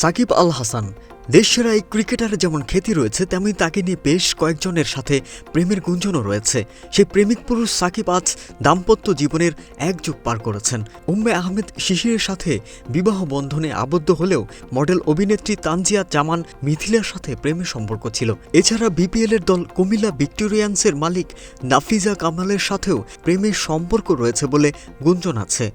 সাকিব আল হাসান দেশসেরা এই ক্রিকেটারের যেমন খ্যাতি রয়েছে, তেমনি তাকে নিয়ে বেশ কয়েকজনের সাথে প্রেমের গুঞ্জনও রয়েছে। সেই প্রেমিক পুরুষ সাকিব আজ দাম্পত্য জীবনের এক যুগ পার করেছেন। উম্মে আহমেদ শিশিরের সাথে বিবাহ বন্ধনে আবদ্ধ হলেও মডেল অভিনেত্রী তানজিয়া জামান মিথিলার সাথে প্রেমের সম্পর্ক ছিল। এছাড়া বিপিএলের দল কুমিল্লা ভিক্টোরিয়ান্সের মালিক নাফিজা কামালের সাথেও প্রেমের সম্পর্ক রয়েছে বলে গুঞ্জন আছে।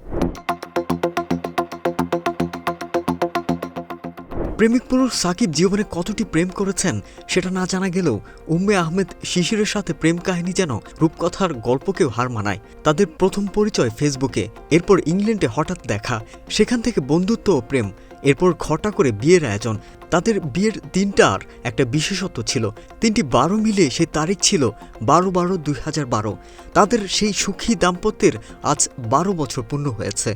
প্রেমিক পুরুষ সাকিব জীবনে কতটি প্রেম করেছেন, সেটা না জানা গেলেও উম্মে আহমেদ শিশিরের সাথে প্রেম কাহিনী যেন রূপকথার গল্পকেও হার মানায়। তাদের প্রথম পরিচয় ফেসবুকে, এরপর ইংল্যান্ডে হঠাৎ দেখা। সেখান থেকে বন্ধুত্ব ও প্রেম, এরপর ঘটা করে বিয়ের আয়োজন। তাদের বিয়ের দিনটার একটা বিশেষত্ব ছিল। তিনটি বারো মিলে সেই তারিখ ছিল বারো বারো দুই হাজার বারো। তাদের সেই সুখী দাম্পত্যের আজ বারো বছর পূর্ণ হয়েছে।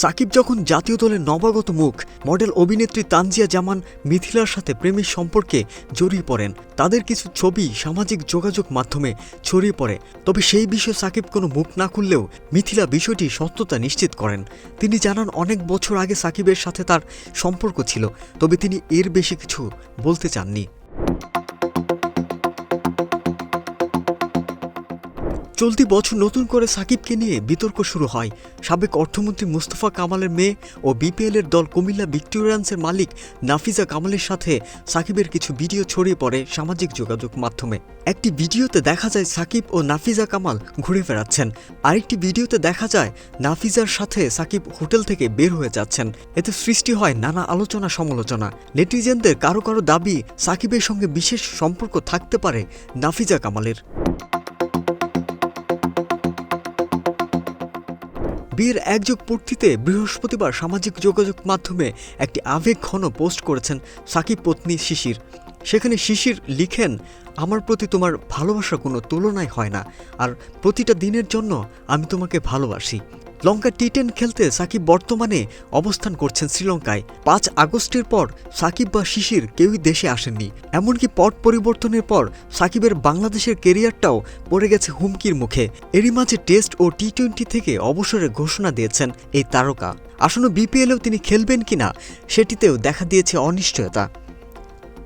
সাকিব যখন জাতীয় দলের নবাগত মুখ, মডেল অভিনেত্রী তানজিয়া জামান মিথিলার সাথে প্রেমের সম্পর্কে জড়িয়ে পড়েন। তাদের কিছু ছবি সামাজিক যোগাযোগ মাধ্যমে ছড়িয়ে পড়ে। তবে সেই বিষয়ে সাকিব কোনো মুখ না খুললেও মিথিলা বিষয়টি সত্যতা নিশ্চিত করেন। তিনি জানান, অনেক বছর আগে সাকিবের সাথে তার সম্পর্ক ছিল, তবে তিনি এর বেশি কিছু বলতে চাননি। চলতি বছর নতুন করে সাকিবকে নিয়ে বিতর্ক শুরু হয়। সাবেক অর্থমন্ত্রী মুস্তফা কামালের মেয়ে ও বিপিএলের দল কুমিল্লা ভিক্টোরিয়ান্সের মালিক নাফিজা কামালের সাথে সাকিবের কিছু ভিডিও ছড়িয়ে পড়ে সামাজিক যোগাযোগ মাধ্যমে। একটি ভিডিওতে দেখা যায় সাকিব ও নাফিজা কামাল ঘুরে বেড়াচ্ছেন। আরেকটি ভিডিওতে দেখা যায় নাফিজার সাথে সাকিব হোটেল থেকে বের হয়ে যাচ্ছেন। এতে সৃষ্টি হয় নানা আলোচনা সমালোচনা। নেটিজেনদের কারও কারও দাবি সাকিবের সঙ্গে বিশেষ সম্পর্ক থাকতে পারে নাফিজা কামালের। বিয়ের একযোগ পূর্তিতে বৃহস্পতিবার সামাজিক যোগাযোগ মাধ্যমে একটি আবেগ ঘন পোস্ট করেছেন সাকিব পত্নী শিশির। সেখানে শিশির লিখেন, আমার প্রতি তোমার ভালোবাসা কোনো তুলনায় হয় না, আর প্রতিটা দিনের জন্য আমি তোমাকে ভালোবাসি। লঙ্কা টি টেন খেলতে সাকিব বর্তমানে অবস্থান করছেন শ্রীলঙ্কায়। পাঁচ আগস্টের পর সাকিব বা শিশির কেউই দেশে আসেননি। এমনকি পট পরিবর্তনের পর সাকিবের বাংলাদেশের কেরিয়ারটাও পড়ে গেছে হুমকির মুখে। এরই মাঝে টেস্ট ও টি টোয়েন্টি থেকে অবসরের ঘোষণা দিয়েছেন এই তারকা। আসন্ন বিপিএলেও তিনি খেলবেন কিনা সেটিতেও দেখা দিয়েছে অনিশ্চয়তা।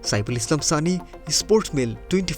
Saiful Islam Sunny, sports mail twenty